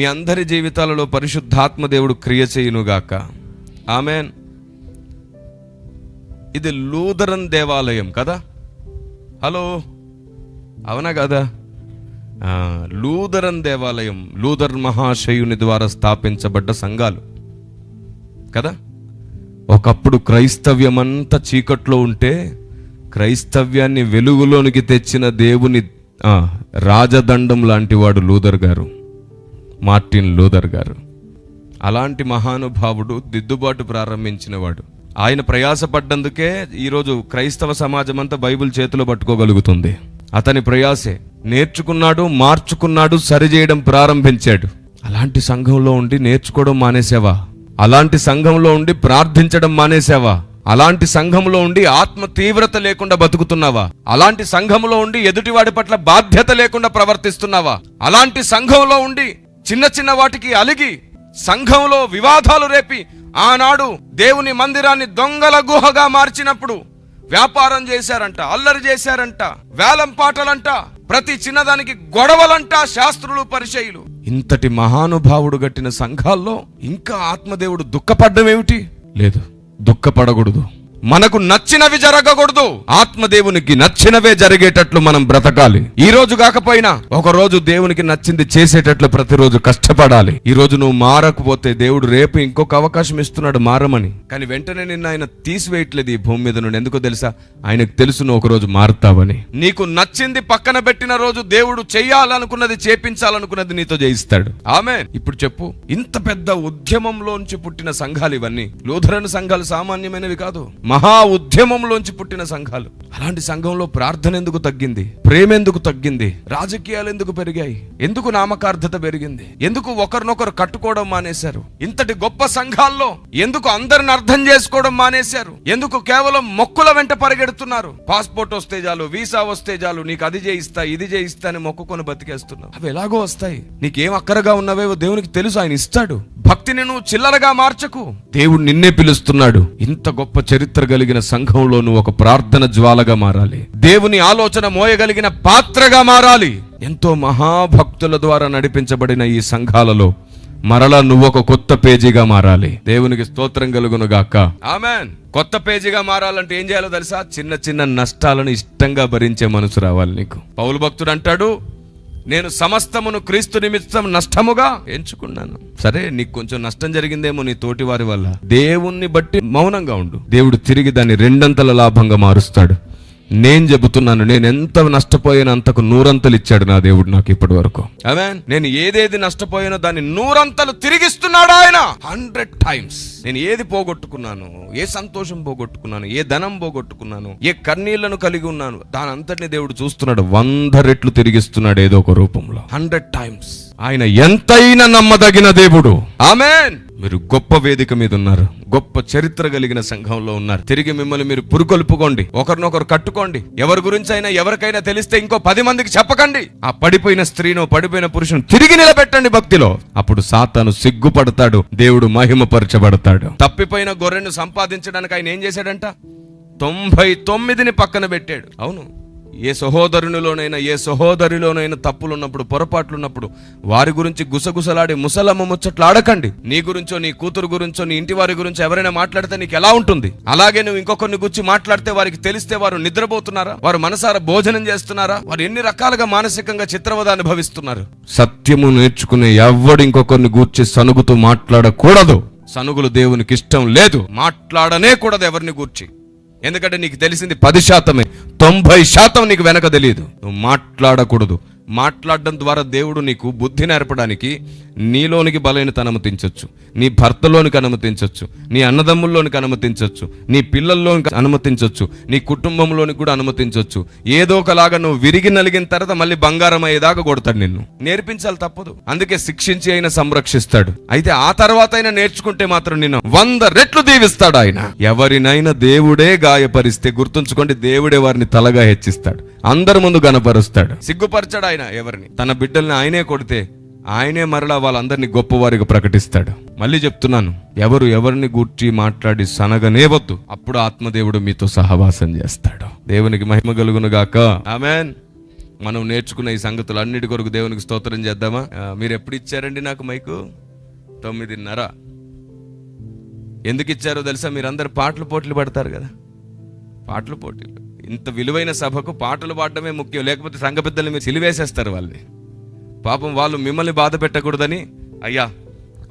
మీ అందరి జీవితాలలో పరిశుద్ధాత్మ దేవుడు క్రియ చేయునుగాక. ఆమెన్. ఇది లూథరన్ దేవాలయం కదా? హలో? అవునా కదా? లూథరన్ దేవాలయం లూథర్ మహాశయుని ద్వారా స్థాపించబడ్డ సంఘాలు. కదా? ఒకప్పుడు క్రైస్తవ్యం అంతా చీకట్లో ఉంటే క్రైస్తవ్యాన్ని వెలుగులోనికి తెచ్చిన దేవుని రాజదండం లాంటి వాడు లూథర్ గారు. మార్టిన్ లూథర్ గారు. అలాంటి మహానుభావుడు దిద్దుబాటు ప్రారంభించినవాడు. ఆయన ప్రయాసపడ్డందుకే ఈరోజు క్రైస్తవ సమాజం అంతా బైబిల్ చేతిలో పట్టుకోగలుగుతుంది. అతని ప్రయాసే. నేర్చుకున్నాడు మార్చుకున్నాడు సరిచేయడం ప్రారంభించాడు. అలాంటి సంఘంలో ఉండి నేర్చుకోవడం మానేసావా అలాంటి సంఘంలో ఉండి ప్రార్థించడం మానేసావా అలాంటి సంఘంలో ఉండి ఆత్మ తీవ్రత లేకుండా బతుకుతున్నావా? అలాంటి సంఘంలో ఉండి ఎదుటివాడి పట్ల బాధ్యత లేకుండా ప్రవర్తిస్తున్నావా? అలాంటి సంఘంలో ఉండి చిన్న చిన్న వాటికి అలిగి సంఘంలో వివాదాలు రేపి ఆనాడు దేవుని మందిరాన్ని దొంగల గుహగా మార్చినప్పుడు వ్యాపారం చేశారంట అల్లరి చేశారంట వేలం పాటలంట ప్రతి చిన్నదానికి గొడవలంట శాస్త్రులు పరిచయులు. ఇంతటి మహానుభావుడు గట్టిన సంఘాల్లో ఇంకా ఆత్మదేవుడు దుఃఖపడ్డం ఏమిటి లేదు దుఃఖపడకూడదు. మనకు నచ్చినవి జరగకూడదు. ఆత్మదేవునికి నచ్చినవే జరిగేటట్లు మనం బ్రతకాలి. ఈ రోజు కాకపోయినా ఒక రోజు దేవునికి నచ్చింది చేసేటట్లు ప్రతిరోజు కష్టపడాలి. ఈ రోజు నువ్వు మారకపోతే దేవుడు రేపు ఇంకొక అవకాశం ఇస్తున్నాడు మారమని. కానీ వెంటనే నిన్న ఆయన తీసివేయట్లేదు ఈ భూమి మీద నుండి. ఎందుకో తెలుసా? ఆయనకు తెలుసు నువ్వు ఒక రోజు మారుతావని. నీకు నచ్చింది పక్కన పెట్టిన రోజు దేవుడు చేయాలనుకున్నది చేపించాలనుకున్నది నీతో చేయిస్తాడు ఆమె ఇప్పుడు చెప్పు. ఇంత పెద్ద ఉద్యమంలోంచి పుట్టిన సంఘాలు ఇవన్నీ. లూథరన్ సంఘాలు సామాన్యమైనవి కాదు. మహా ఉద్యమంలోంచి పుట్టిన సంఘాలు. అలాంటి సంఘంలో ప్రార్థన ఎందుకు తగ్గింది? ప్రేమ ఎందుకు తగ్గింది? రాజకీయాలు ఎందుకు పెరిగాయి? ఎందుకు నామకార్థత పెరిగింది? ఎందుకు ఒకరినొకరు కట్టుకోవడం మానేశారు? ఇంతటి గొప్ప సంఘాల్లో ఎందుకు అందరిని అర్థం చేసుకోవడం మానేశారు? ఎందుకు కేవలం మొక్కుల వెంట పరిగెడుతున్నారు? పాస్పోర్ట్ వస్తే చాలు వీసా వస్తే చాలు నీకు అది చేయిస్తా ఇది చేయిస్తా అని మొక్కుకొని బతికేస్తున్నారు. అవి ఎలాగో వస్తాయి. నీకేం అక్కరగా ఉన్నవేవో దేవునికి తెలుసు ఆయన ఇస్తాడు. భక్తిని నువ్వు చిల్లరగా మార్చకు. దేవుడు నిన్నే పిలుస్తున్నాడు. ఇంత గొప్ప చరిత్ర కలిగిన సంఘంలో నువ్వు ఒక ప్రార్థన జ్వాలగా మారాలి. దేవుని ఆలోచన మోయగలిగిన పాత్రగా మారాలి. ఎంతో మహాభక్తుల ద్వారా నడిపించబడిన ఈ సంఘాలలో మరలా నువ్వు ఒక కొత్త పేజీగా మారాలి. దేవునికి స్తోత్రం కలుగును గాక. ఆమెన్. కొత్త పేజీగా మారాలంటే ఏం చేయాలో తెలుసా? చిన్న చిన్న నష్టాలను ఇష్టంగా భరించే మనసు రావాలి నీకు. పౌలు భక్తుడు అంటాడు నేను సమస్తమును క్రీస్తు నిమిత్తం నష్టముగా ఎంచుకున్నాను. సరే నీకు కొంచెం నష్టం జరిగిందేమో నీ తోటి వారి వల్ల. దేవుణ్ణి బట్టి మౌనంగా ఉండు. దేవుడు తిరిగి దాన్ని రెండంతల లాభంగా మారుస్తాడు. నేను చెబుతున్నాను నేను ఎంత నష్టపోయానో అంతకు నూరంతలు ఇచ్చాడు నా దేవుడు నాకు ఇప్పటి వరకు. ఆమేన్ నేను ఏదేది నష్టపోయానో దాన్ని నూరంతలు తిరిగిస్తున్నాడు ఆయన. హండ్రెడ్ టైమ్స్ నేను ఏది పోగొట్టుకున్నాను ఏ సంతోషం పోగొట్టుకున్నాను ఏ ధనం పోగొట్టుకున్నాను ఏ కన్నీళ్ళను కలిగి ఉన్నాను దాని అంతటిని దేవుడు చూస్తున్నాడు వంద రెట్లు తిరిగిస్తున్నాడు ఏదో ఒక రూపంలో. హండ్రెడ్ టైమ్స్ ఆయన ఎంతైనా నమ్మదగిన దేవుడు. ఆమెన్. మీరు గొప్ప వేదిక మీద ఉన్నారు. గొప్ప చరిత్ర కలిగిన సంఘంలో ఉన్నారు. తిరిగి మిమ్మల్ని మీరు పురుకొల్పుకోండి. ఒకరినొకరు కట్టుకోండి. ఎవరి గురించి అయినా ఎవరికైనా తెలిస్తే ఇంకో పది మందికి చెప్పకండి. ఆ పడిపోయిన స్త్రీను పడిపోయిన పురుషుని తిరిగి నిలబెట్టండి భక్తిలో. అప్పుడు సాతాను సిగ్గుపడతాడు. దేవుడు మహిమపరచబడతాడు. తప్పిపోయిన గొర్రెను సంపాదించడానికి ఆయన ఏం చేశాడంట? తొంభై తొమ్మిదిని పక్కన పెట్టాడు. అవును. ఏ సహోదరునిలోనైనా ఏ సహోదరిలోనైనా తప్పులు ఉన్నప్పుడు పొరపాట్లు ఉన్నప్పుడు వారి గురించి గుసగుసలాడి ముసలమ్మ ముచ్చట్లు ఆడకండి నీ గురించో నీ కూతురు గురించో నీ ఇంటి వారి గురించో ఎవరైనా మాట్లాడితే నీకు ఎలా ఉంటుంది? అలాగే నువ్వు ఇంకొకరిని గురించి మాట్లాడితే వారికి తెలిస్తే వారు నిద్రపోతున్నారా? వారు మనసారా భోజనం చేస్తున్నారా? వారు ఎన్ని రకాలుగా మానసికంగా చిత్రవద అనుభవిస్తున్నారు? సత్యము నేర్చుకునే ఎవడు ఇంకొకరిని గూర్చి సనుగుతూ మాట్లాడకూడదు. సనుగులు దేవునికి ఇష్టం లేదు. మాట్లాడనే కూడదు ఎవరిని గూర్చి. ఎందుకంటే నీకు తెలిసింది పది శాతమే. తొంభై శాతం నీకు వెనక తెలియదు. నువ్వు మాట్లాడకూడదు. మాట్లాడడం ద్వారా దేవుడు నీకు బుద్ధి నేర్పడానికి నీలోనికి బలైనత అనుమతించవచ్చు నీ భర్తలోనికి అనుమతించవచ్చు నీ అన్నదమ్ముల్లోనికి అనుమతించవచ్చు నీ పిల్లల్లోనికి అనుమతించవచ్చు నీ కుటుంబంలోనికి కూడా అనుమతించవచ్చు ఏదో ఒకలాగా నువ్వు విరిగి నలిగిన తర్వాత మళ్ళీ బంగారం అయ్యేదాకా కొడతాడు నిన్ను. నేర్పించాలి తప్పదు. అందుకే శిక్షించి అయినా సంరక్షిస్తాడు. అయితే ఆ తర్వాత అయినా నేర్చుకుంటే మాత్రం నిన్ను వంద రెట్లు దీవిస్తాడు ఆయన. ఎవరినైనా దేవుడే గాయపరిస్తే గుర్తుంచుకోండి దేవుడే వారిని తలగా హెచ్చిస్తాడు. అందరి ముందు గనపరుస్తాడు. సిగ్గుపరచాడు ఆయన ఎవరిని. తన బిడ్డల్ని ఆయనే కొడితే ఆయనే మరలా వాళ్ళందరినీ గొప్పవారిగా ప్రకటిస్తాడు. మళ్ళీ చెప్తున్నాను ఎవరు ఎవరిని గూర్చి మాట్లాడి సనగనే వద్దు అప్పుడు ఆత్మదేవుడు మీతో సహవాసం చేస్తాడు. దేవునికి మహిమ కలుగును గాక. ఆమెన్. మనం నేర్చుకున్న ఈ సంగతులు అన్నిటి కొరకు దేవునికి స్తోత్రం చేద్దామా? మీరు ఎప్పుడు ఇచ్చారండి నాకు మైకు? తొమ్మిదిన్నర. ఎందుకు ఇచ్చారో తెలుసా? మీరందరు పాటలు పోటీలు పడతారు కదా. పాటలు పోటీలు. ఇంత విలువైన సభకు పాటలు పాడడమే ముఖ్యం. లేకపోతే సంఘ పెద్దల్ని మీరు సిలివేసేస్తారు వాళ్ళని. పాపం వాళ్ళు మిమ్మల్ని బాధ పెట్టకూడదని అయ్యా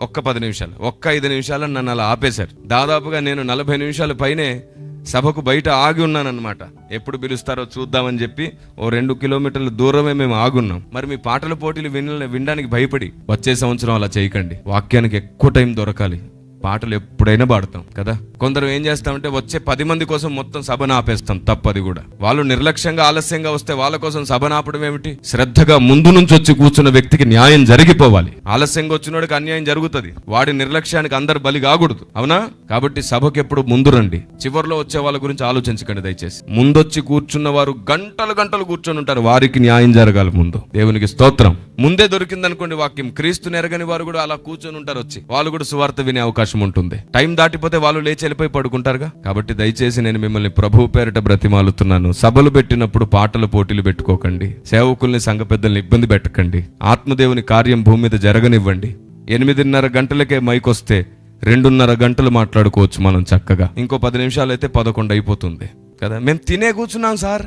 ఒక్క పది నిమిషాలు ఒక్క ఐదు నిమిషాలు నన్ను అలా ఆపేశారు. దాదాపుగా నేను నలభై నిమిషాల పైనే సభకు బయట ఆగి ఉన్నానన్నమాట. ఎప్పుడు పిలుస్తారో చూద్దామని చెప్పి ఓ రెండు కిలోమీటర్ల దూరమే మేము ఆగున్నాం. మరి మీ పాటల పోటీలు విన వినడానికి భయపడి వచ్చే సంవత్సరం అలా చేయకండి. వాక్యానికి ఎక్కువ టైం దొరకాలి. పాటలు ఎప్పుడైనా పాడతాం కదా? కొందరు ఏం చేస్తామంటే వచ్చే పది మంది కోసం మొత్తం సభను ఆపేస్తాం తప్పది కూడా. వాళ్ళు నిర్లక్ష్యంగా ఆలస్యంగా వస్తే వాళ్ళ కోసం సభను ఆపడం ఏమిటి? శ్రద్ధగా ముందు నుంచి వచ్చి కూర్చున్న వ్యక్తికి న్యాయం జరిగిపోవాలి. ఆలస్యంగా వచ్చినోడికి అన్యాయం జరుగుతుంది. వాడి నిర్లక్ష్యానికి అందరు బలి కాకూడదు అవునా? కాబట్టి సభకు ఎప్పుడు ముందు రండి. చివరిలో వచ్చే వాళ్ళ గురించి ఆలోచించకండి దయచేసి. ముందొచ్చి కూర్చున్న వారు గంటలు గంటలు కూర్చొని ఉంటారు. వారికి న్యాయం జరగాలి ముందు. దేవునికి స్తోత్రం. ముందే దొరికిందనుకోండి వాక్యం. క్రీస్తు నెరగని వారు కూడా అలా కూర్చొని ఉంటారు వచ్చి. వాళ్ళు కూడా సువార్త వినే అవకాశం ఉంటుంది. టైం దాటిపోతే వాళ్ళు లేచి వెళ్ళిపోయి పడుకుంటారుగా? కాబట్టి దయచేసి నేను మిమ్మల్ని ప్రభువు పేరిట బ్రతిమాలుతున్నాను. సభలు పెట్టినప్పుడు పాటల పోటీలు పెట్టుకోకండి. సేవకుల్ని సంఘ పెద్దల్ని ఇబ్బంది పెట్టకండి. ఆత్మదేవుని కార్యం భూమి మీద జరగనివ్వండి. ఎనిమిదిన్నర గంటలకే మైక్ వస్తే రెండున్నర గంటలు మాట్లాడుకోవచ్చు మనం చక్కగా. ఇంకో పది నిమిషాలు అయితే పదకొండు అయిపోతుంది. కదా? మేము తినే కూర్చున్నాం సార్.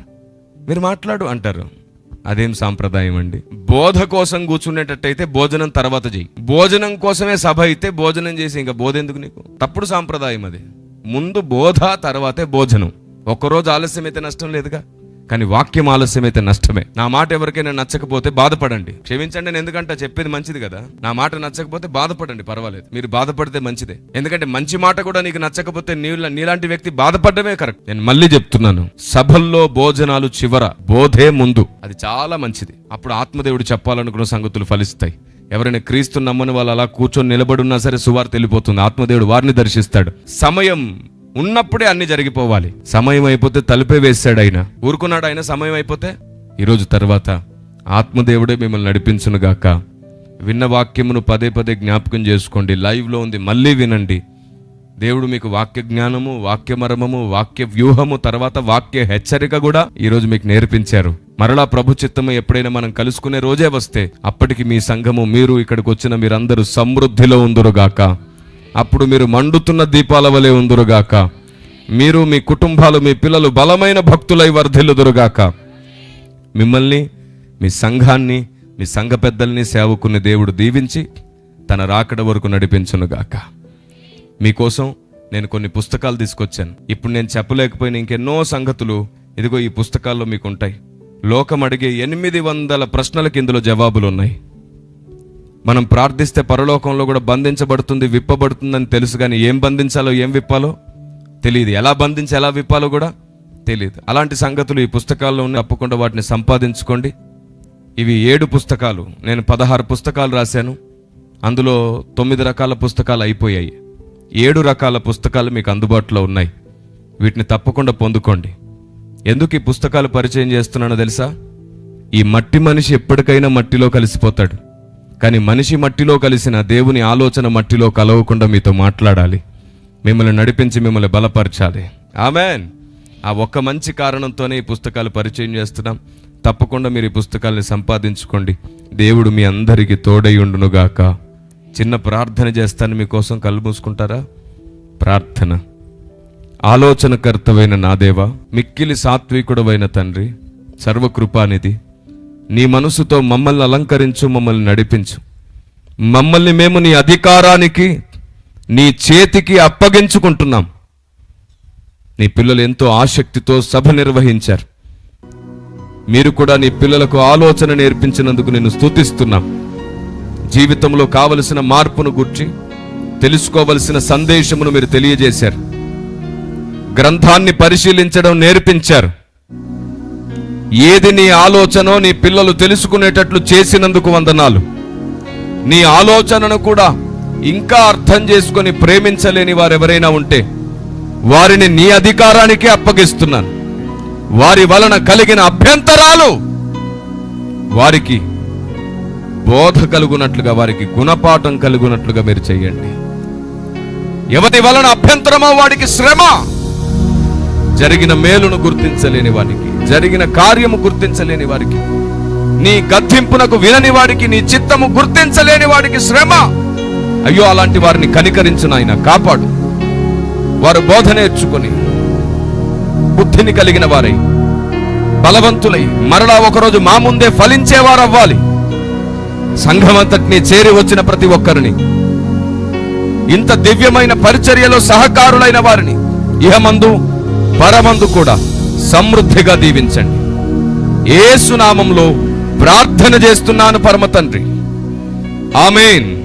మీరు మాట్లాడు అంటారు. అదేం సాంప్రదాయం అండి? బోధ కోసం కూర్చునేటట్టయితే భోజనం తర్వాత చెయ్యి. భోజనం కోసమే సభ అయితే భోజనం చేసి ఇంకా బోధ ఎందుకు నీకు? తప్పుడు సాంప్రదాయం అది. ముందు బోధ తర్వాతే భోజనం. ఒక్కరోజు ఆలస్యం అయితే నష్టం లేదుగా? కానీ వాక్యం ఆలస్యం అయితే నష్టమే. నా మాట ఎవరికైనా నచ్చకపోతే బాధపడండి. క్షమించండి నేను ఎందుకంటే చెప్పేది మంచిది కదా. నా మాట నచ్చకపోతే బాధపడండి పర్వాలేదు. మీరు బాధపడితే మంచిదే. ఎందుకంటే మంచి మాట కూడా నీకు నచ్చకపోతే నీళ్ళ నీలాంటి వ్యక్తి బాధపడమే కరెక్ట్. నేను మళ్ళీ చెప్తున్నాను. సభల్లో భోజనాలు చివర బోధే ముందు అది చాలా మంచిది. అప్పుడు ఆత్మదేవుడు చెప్పాలనుకున్న సంగతులు ఫలిస్తాయి. ఎవరైనా క్రీస్తు నమ్మని వాళ్ళు అలా కూర్చొని నిలబడి ఉన్నా సరే సువార్త వెళ్ళిపోతుంది. ఆత్మదేవుడు వారిని దర్శిస్తాడు. సమయం ఉన్నప్పుడే అన్ని జరిగిపోవాలి. సమయం అయిపోతే తలుపే వేస్తాడు ఆయన ఊరుకున్నాడు ఆయన సమయం అయిపోతే ఈరోజు తర్వాత ఆత్మదేవుడే మిమ్మల్ని నడిపించునుగాక. విన్న వాక్యమును పదే పదే జ్ఞాపకం చేసుకోండి. లైవ్లో ఉంది మళ్ళీ వినండి. దేవుడు మీకు వాక్య జ్ఞానము వాక్య మర్మము వాక్య వ్యూహము తర్వాత వాక్య హెచ్చరిక కూడా ఈరోజు మీకు నేర్పించారు. మరలా ప్రభు చిత్తము ఎప్పుడైనా మనం కలుసుకునే రోజే వస్తే అప్పటికి మీ సంఘము మీరు ఇక్కడికి వచ్చిన మీరందరూ సమృద్ధిలో ఉందురుగాక. అప్పుడు మీరు మండుతున్న దీపాల వలె ఉందురుగాక. మీరు మీ కుటుంబాలు మీ పిల్లలు బలమైన భక్తులై వర్ధిల్లుదురుగాక. మిమ్మల్ని మీ సంఘాన్ని మీ సంఘ పెద్దల్ని సేవకుని దేవుడు దీవించి తన రాకడ వరకు నడిపించునుగాక. మీకోసం నేను కొన్ని పుస్తకాలు తీసుకొచ్చాను. ఇప్పుడు నేను చెప్పలేకపోయిన ఇంకెన్నో సంగతులు ఇదిగో ఈ పుస్తకాల్లో మీకు ఉంటాయి లోకం అడిగే ఎనిమిది వందల ప్రశ్నలకు ఇందులో జవాబులు ఉన్నాయి మనం ప్రార్థిస్తే పరలోకంలో కూడా బంధించబడుతుంది విప్పబడుతుందని తెలుసు కానీ ఏం బంధించాలో ఏం విప్పాలో తెలియదు. ఎలా బంధించి ఎలా విప్పాలో కూడా తెలియదు. అలాంటి సంగతులు ఈ పుస్తకాల్లో ఉన్న తప్పకుండా వాటిని సంపాదించుకోండి. ఇవి ఏడు పుస్తకాలు. నేను పదహారు పుస్తకాలు రాశాను. అందులో తొమ్మిది రకాల పుస్తకాలు అయిపోయాయి. ఏడు రకాల పుస్తకాలు మీకు అందుబాటులో ఉన్నాయి. వీటిని తప్పకుండా పొందుకోండి. ఎందుకు ఈ పుస్తకాలు పరిచయం చేస్తున్నానో తెలుసా? ఈ మట్టి మనిషి ఎప్పటికైనా మట్టిలో కలిసిపోతాడు. కానీ మనిషి మట్టిలో కలిసిన దేవుని ఆలోచన మట్టిలో కలవకుండా మీతో మాట్లాడాలి. మిమ్మల్ని నడిపించి మిమ్మల్ని బలపరచాలి. ఆమెన్. ఆ ఒక్క మంచి కారణంతోనే ఈ పుస్తకాలు పరిచయం చేస్తున్నాం. తప్పకుండా మీరు ఈ పుస్తకాల్ని సంపాదించుకోండి. దేవుడు మీ అందరికీ తోడై చిన్న ప్రార్థన చేస్తాను మీకోసం కళ్ళు మూసుకుంటారా? ప్రార్థన. ఆలోచనకర్తవైన నా దేవా మిక్కిలి సాత్వికుడవైన తండ్రి సర్వకృపానిధి నీ మనసుతో మమ్మల్ని అలంకరించు మమ్మల్ని నడిపించు. మమ్మల్ని మేము నీ అధికారానికి నీ చేతికి అప్పగించుకుంటున్నాం. నీ పిల్లలు ఎంతో ఆసక్తితో సభ నిర్వహించారు. మీరు కూడా నీ పిల్లలకు ఆలోచన నేర్పించినందుకు నేను స్థుతిస్తున్నాం జీవితంలో కావలసిన మార్పును గుర్చి తెలుసుకోవలసిన సందేశమును మీరు తెలియజేశారు. గ్రంథాన్ని పరిశీలించడం నేర్పించారు. ఏది నీ ఆలోచనో నీ పిల్లలు తెలుసుకునేటట్లు చేసినందుకు వందనాలు. నీ ఆలోచనను కూడా ఇంకా అర్థం చేసుకొని ప్రేమించలేని వారెవరైనా ఉంటే వారిని నీ అధికారానికి అప్పగిస్తున్నాను. వారి వలన కలిగిన అభ్యంతరాలు వారికి బోధ కలుగునట్లుగా వారికి గుణపాఠం కలుగునట్లుగా మీరు చేయండి. ఎవరి వలన అభ్యంతరమో వాడికి శ్రమ జరిగిన మేలును గుర్తించలేని వారికి జరిగిన కార్యము గుర్తించలేని వారికి నీ గద్దింపునకు వినని వాడికి నీ చిత్తము గుర్తించలేని వాడికి శ్రమ. అయ్యో అలాంటి వారిని కనికరించిన ఆయన కాపాడు. వారు బోధ నేర్చుకుని బుద్ధిని కలిగిన వారై బలవంతులై మరలా ఒకరోజు మా ముందే ఫలించేవారు అవ్వాలి సంఘమంతటిని చేరి వచ్చిన ప్రతి ఒక్కరిని ఇంత దివ్యమైన పరిచర్యలో సహకారులైన వారిని ఇహమందు పరమందు కూడా సమృద్ధిగా దీవించండి. ఏసునామంలో ప్రార్థన చేస్తున్నాను పరమ తండ్రి. ఆమెన్.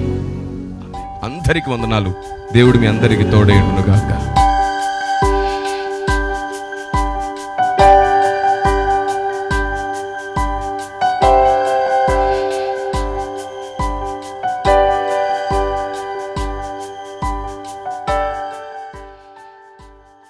అందరికి వందనాలు. దేవుడు మీ అందరికి తోడేయుడును